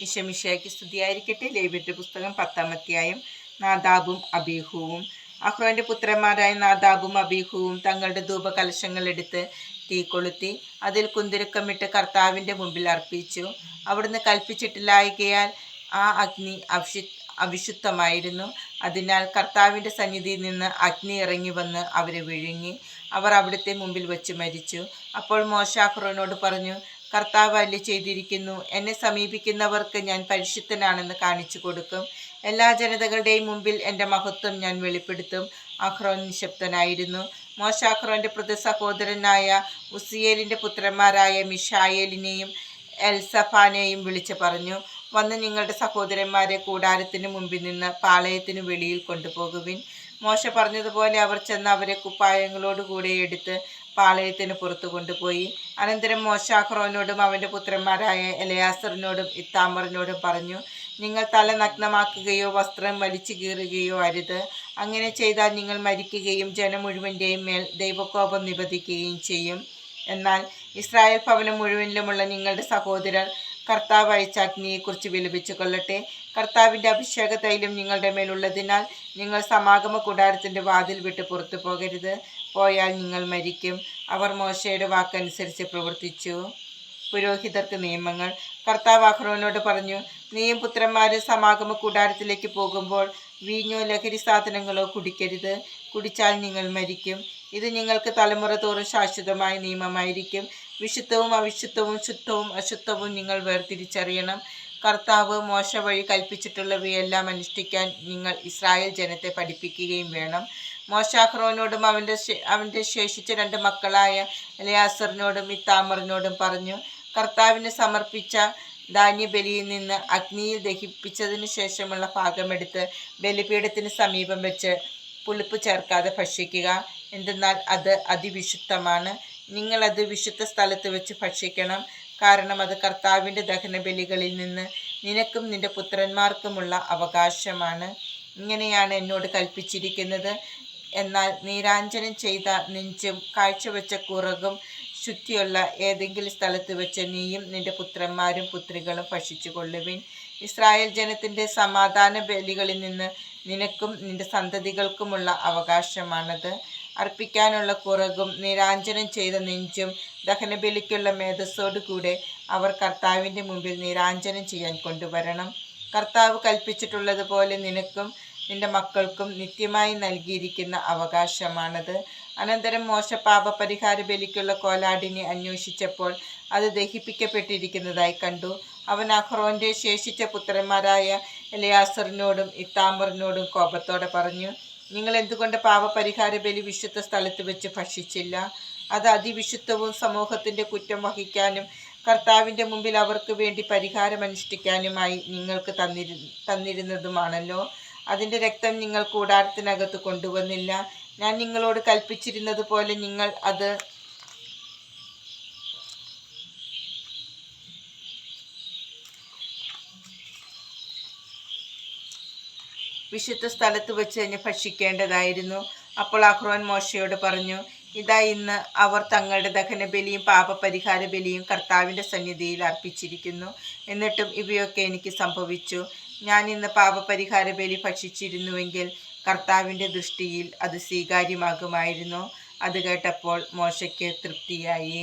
ഇഷമിഷയ്ക്ക് സ്തുതിയായിരിക്കട്ടെ. ലേബിന്റെ പുസ്തകം പത്താം അധ്യായം നാദാബും അബീഹുവും. അഹ്റോന്റെ പുത്രന്മാരായ നാദാബും അബീഹുവും തങ്ങളുടെ ധൂപകലശങ്ങൾ എടുത്ത് തീ കൊളുത്തി അതിൽ കുന്തിരുക്കമിട്ട് കർത്താവിന്റെ മുമ്പിൽ അർപ്പിച്ചു. അവിടുന്ന് കൽപ്പിച്ചിട്ടില്ലായകയാൽ ആ അഗ്നി അഭിഷി അവിശുദ്ധമായിരുന്നു. അതിനാൽ കർത്താവിന്റെ സന്നിധിയിൽ നിന്ന് അഗ്നി ഇറങ്ങി വന്ന് അവരെ വിഴുങ്ങി. അവർ അവിടുത്തെ മുമ്പിൽ വെച്ച് മരിച്ചു. അപ്പോൾ മോശ അഹ്റോനോട് പറഞ്ഞു കർത്താവ് അല്ലി ചെയ്തിരിക്കുന്നു. എന്നെ സമീപിക്കുന്നവർക്ക് ഞാൻ പരിശുദ്ധനാണെന്ന് കാണിച്ചു കൊടുക്കും. എല്ലാ ജനതകളുടെയും മുമ്പിൽ എന്റെ മഹത്വം ഞാൻ വെളിപ്പെടുത്തും. അഹ്റോൻ നിശബ്ദനായിരുന്നു. മോശ അഹ്റോന്റെ പ്രതി സഹോദരനായ ഉസിയേലിന്റെ പുത്രന്മാരായ മിഷായേലിനെയും എൽസഫാനെയും വിളിച്ചു പറഞ്ഞു വന്ന് നിങ്ങളുടെ സഹോദരന്മാരെ കൂടാരത്തിന് മുമ്പിൽ നിന്ന് പാളയത്തിന് വെളിയിൽ കൊണ്ടുപോകുവിൻ. മോശ പറഞ്ഞതുപോലെ അവർ ചെന്ന് അവരെ കുപ്പായങ്ങളോടുകൂടെ എടുത്ത് പാളയത്തിന് പുറത്തു കൊണ്ടുപോയി. അനന്തരം മോശാഹ്റോനോടും അവന്റെ പുത്രന്മാരായ എലയാസറിനോടും ഇത്താമറിനോടും പറഞ്ഞു നിങ്ങൾ തല നഗ്നമാക്കുകയോ വസ്ത്രം വലിച്ചു കീറുകയോ അരുത്. അങ്ങനെ ചെയ്താൽ നിങ്ങൾ മരിക്കുകയും ജനം മുഴുവന്റെയും മേൽ ദൈവകോപം നിബന്ധിക്കുകയും ചെയ്യും. എന്നാൽ ഇസ്രായേൽ ഭവനം മുഴുവനിലുമുള്ള നിങ്ങളുടെ സഹോദരർ കർത്താവ് അയച്ച അഗ്നിയെക്കുറിച്ച് വിലപിച്ചു കൊള്ളട്ടെ. കർത്താവിന്റെ അഭിഷേക തൈലം നിങ്ങളുടെ മേലുള്ളതിനാൽ നിങ്ങൾ സമാഗമ കൂടാരത്തിന്റെ വാതിൽ വിട്ട് പുറത്തു പോകരുത്. പോയാൽ നിങ്ങൾ മരിക്കും. അവർ മോശയുടെ വാക്കനുസരിച്ച് പ്രവർത്തിച്ചു. പുരോഹിതർക്ക് നിയമങ്ങൾ. കർത്താവ് അഹ്റോനോട് പറഞ്ഞു നീയും പുത്രന്മാരും സമാഗമ കൂടാരത്തിലേക്ക് പോകുമ്പോൾ വീഞ്ഞോ ലഹരി സാധനങ്ങളോ കുടിക്കരുത്. കുടിച്ചാൽ നിങ്ങൾ മരിക്കും. ഇത് നിങ്ങൾക്ക് തലമുറ തോറും ശാശ്വതമായ നിയമമായിരിക്കും. വിശുദ്ധവും അവിശുദ്ധവും ശുദ്ധവും അശുദ്ധവും നിങ്ങൾ വേർതിരിച്ചറിയണം. കർത്താവ് മോശ വഴി കൽപ്പിച്ചിട്ടുള്ളവയെല്ലാം അനുഷ്ഠിക്കാൻ നിങ്ങൾ ഇസ്രായേൽ ജനത്തെ പഠിപ്പിക്കുകയും വേണം. മോശാഖ്രോനോടും അവന്റെ അവന്റെ ശേഷിച്ച രണ്ട് മക്കളായ എലയാസറിനോടും ഇത്താമറിനോടും പറഞ്ഞു കർത്താവിന് സമർപ്പിച്ച ധാന്യബലിയിൽ നിന്ന് അഗ്നിയിൽ ദഹിപ്പിച്ചതിന് ശേഷമുള്ള ഭാഗമെടുത്ത് ബലിപീഠത്തിന് സമീപം വെച്ച് പുളിപ്പ് ചേർക്കാതെ ഭക്ഷിക്കുക. എന്തെന്നാൽ അത് അതിവിശുദ്ധമാണ്. നിങ്ങളത് വിശുദ്ധ സ്ഥലത്ത് വെച്ച് ഭക്ഷിക്കണം. കാരണം അത് കർത്താവിന്റെ ദഹനബലികളിൽ നിന്ന് നിനക്കും നിന്റെ പുത്രന്മാർക്കുമുള്ള അവകാശമാണ്. ഇങ്ങനെയാണ് എന്നോട് കൽപ്പിച്ചിരിക്കുന്നത്. എന്നാൽ നീരാഞ്ജനം ചെയ്ത നെഞ്ചും കാഴ്ചവെച്ച കുറകും ശുദ്ധിയുള്ള ഏതെങ്കിലും സ്ഥലത്ത് വെച്ച് നീയും നിന്റെ പുത്രന്മാരും പുത്രികളും ഭക്ഷിച്ചു കൊള്ളുവിൻ ഇസ്രായേൽ ജനത്തിന്റെ സമാധാന ബലികളിൽ നിന്ന് നിനക്കും നിന്റെ സന്തതികൾക്കുമുള്ള അവകാശമാണത്. അർപ്പിക്കാനുള്ള കുറകും നിരാഞ്ജനം ചെയ്ത നെഞ്ചും ദഹനബലിക്കുള്ള മേധസ്സോടു കൂടെ അവർ കർത്താവിന്റെ മുമ്പിൽ നിരാഞ്ജനം ചെയ്യാൻ കൊണ്ടുവരണം. കർത്താവ് കൽപ്പിച്ചിട്ടുള്ളതുപോലെ നിനക്കും നിന്റെ മക്കൾക്കും നിത്യമായി നൽകിയിരിക്കുന്ന അവകാശമാണത്. അനന്തരം മോശ പാപ പരിഹാര ബലിക്കുള്ള കോലാടിനെ അന്വേഷിച്ചപ്പോൾ അത് ദഹിപ്പിക്കപ്പെട്ടിരിക്കുന്നതായി കണ്ടു. അവൻ അഹ്റോന്റെ ശേഷിച്ച പുത്രന്മാരായ എലയാസറിനോടും ഇത്താമറിനോടും കോപത്തോടെ പറഞ്ഞു നിങ്ങൾ എന്തുകൊണ്ട് പാപപരിഹാര ബലി വിശുദ്ധ സ്ഥലത്ത് വെച്ച് ഭക്ഷിച്ചില്ല? അത് അതിവിശുദ്ധവും സമൂഹത്തിന്റെ കുറ്റം വഹിക്കാനും കർത്താവിന്റെ മുമ്പിൽ അവർക്ക് വേണ്ടി പരിഹാരം അനുഷ്ഠിക്കാനുമായി നിങ്ങൾക്ക് തന്നിരു തന്നിരുന്നതുമാണല്ലോ. അതിന്റെ രക്തം നിങ്ങൾ കൂടാരത്തിനകത്ത് കൊണ്ടുവന്നില്ല. ഞാൻ നിങ്ങളോട് കൽപ്പിച്ചിരുന്നത് പോലെ നിങ്ങൾ അത് വിശുദ്ധ സ്ഥലത്ത് വെച്ച് തന്നെ ഭക്ഷിക്കേണ്ടതായിരുന്നു. അപ്പോൾ അഹ്റോൻ മോശയോട് പറഞ്ഞു ഇതാ ഇന്ന് അവർ തങ്ങളുടെ ദഹനബലിയും പാപപരിഹാര ബലിയും കർത്താവിന്റെ സന്നിധിയിൽ അർപ്പിച്ചിരിക്കുന്നു. എന്നിട്ടും ഇവയൊക്കെ എനിക്ക് സംഭവിച്ചു. ഞാൻ ഇന്ന് പാപപരിഹാര ബലി ഭക്ഷിച്ചിരുന്നുവെങ്കിൽ കർത്താവിന്റെ ദൃഷ്ടിയിൽ അത് സ്വീകാര്യമാകുമായിരുന്നു. അത് കേട്ടപ്പോൾ മോശയ്ക്ക് തൃപ്തിയായി.